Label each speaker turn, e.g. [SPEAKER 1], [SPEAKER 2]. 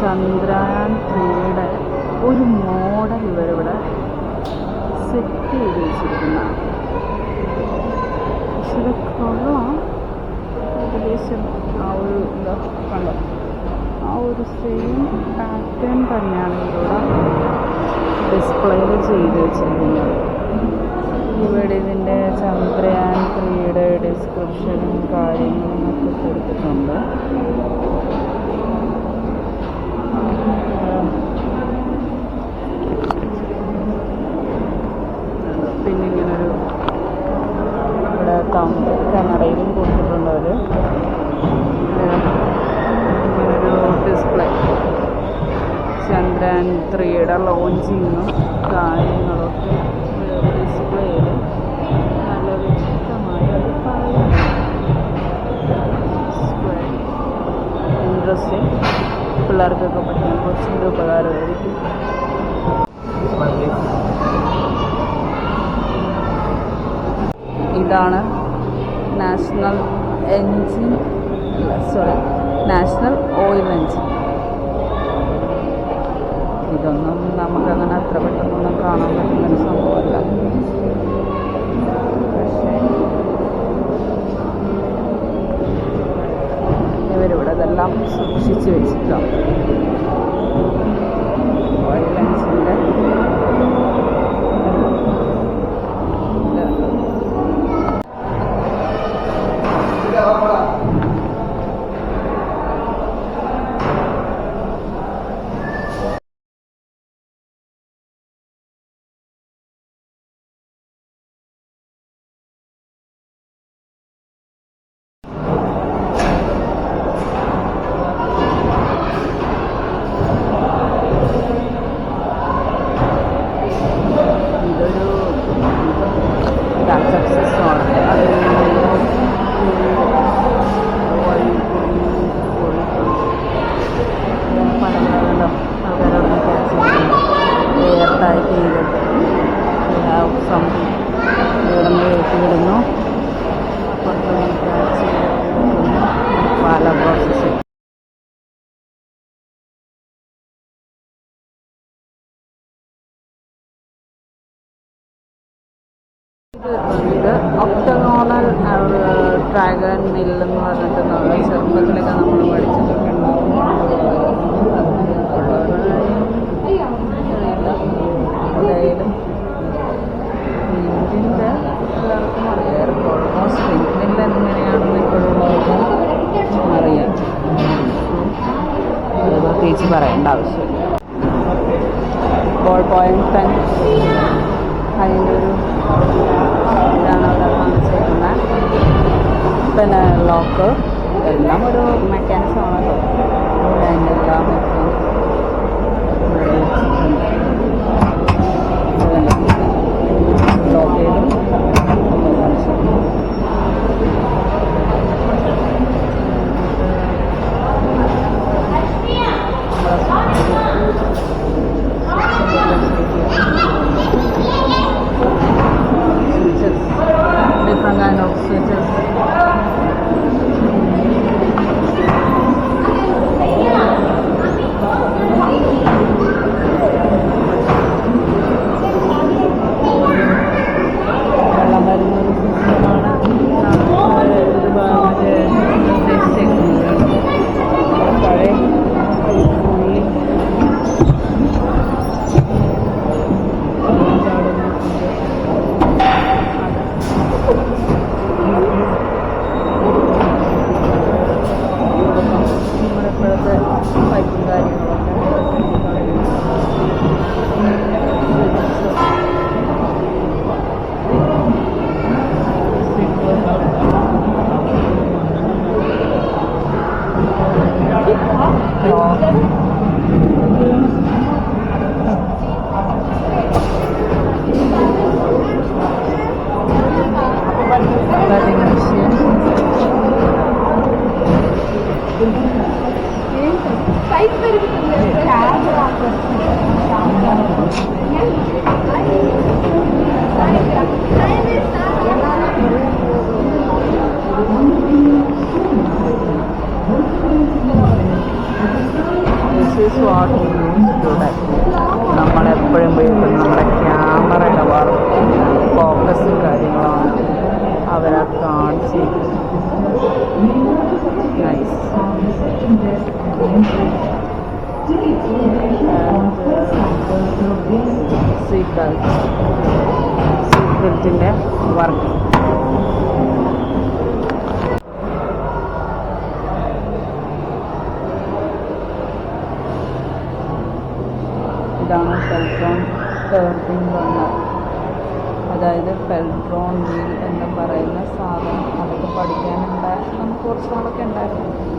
[SPEAKER 1] ചന്ദ്രയാൻ ത്രീയുടെ ഒരു മോഡൽ ഇവരിവിടെ സെറ്റ് ചെയ്ത് വെച്ചിരിക്കുന്നതാണ് പക്ഷെ ഇത് കൊള്ളാം. ഏകദേശം ആ ഒരു എന്താ കണ്ടോ? ആ ഒരു സെയിം പാറ്റേൺ തന്നെയാണ് ഇവരുടെ ഡിസ്പ്ലേയിൽ ചെയ്ത് വെച്ചിരിക്കുന്നത്. ഇവിടെ ഇതിന്റെ ചന്ദ്രയാൻ ത്രീയുടെ ഡിസ്ക്രിപ്ഷനും കാര്യങ്ങളും ഒക്കെ കൊടുത്തിട്ടുണ്ട്. ചന്ദ്രയാൻ ത്രീയുടെ ലോഞ്ചിങ്ങും കാര്യങ്ങളൊക്കെ പിള്ളേർക്കൊക്കെ പറ്റുന്ന കുറച്ചുകൂടി ഉപകാരമായിരിക്കും. ഇതാണ് national engine sorry national oil engine ഇതൊന്നും നമുക്കങ്ങനെ അത്ര പെട്ടെന്നൊന്നും കാണാൻ പറ്റുന്നൊരു സംഭവമല്ല. പക്ഷേ ഇവരിവിടെ ഇതെല്ലാം സൂക്ഷിച്ചു വെച്ചിട്ടാണ്. ചെയ്തിട്ട് ഹാവ് സംതിങ് ഇവിടെ നിന്ന് കയറ്റി വിടുന്നു അപ്പുറത്ത് നിന്ന് ക്യാച്ച് ചെയ്ത് പല ഇത് ഒക്ടഗോണൽ ഡ്രാഗൺ മില്ലെന്ന് പറഞ്ഞിട്ട് നമ്മൾ ചെറുപ്പത്തിലൊക്കെ നമ്മൾ പഠിച്ചിട്ടൊക്കെ പ്രത്യേകിച്ച് പറയേണ്ട ആവശ്യമില്ല. ബോൾ പോയിന്റ് പെൻ അതിന്റെ ഒരു ഇതാണ് അവിടെ കാണിച്ചിരിക്കുന്നത്. പിന്നെ ലോക്ക് എല്ലാം ഒരു mechanism 嗯好好 this is what use today നമ്മളെപ്പോഴും വീട്ടിൽ നമ്മുടെ ക്യാമറയുടെ വർക്ക് ഫോക്കസും കാര്യങ്ങളാണ് അവരെ കാണിച്ച് നൈസ് സീക്രട്ട് സീക്രട്ടിന്റെ വർക്ക് ഇതാണ് പെൽട്രോൺ ടേർബിൻ ബർണർ അതായത് പെൽട്രോൺ വീൽ എന്ന് പറയുന്ന സാധനം. അതൊക്കെ പഠിക്കാനുണ്ടായിരുന്നു നമുക്ക് കുറച്ച് നാളൊക്കെ ഉണ്ടായിരുന്നു.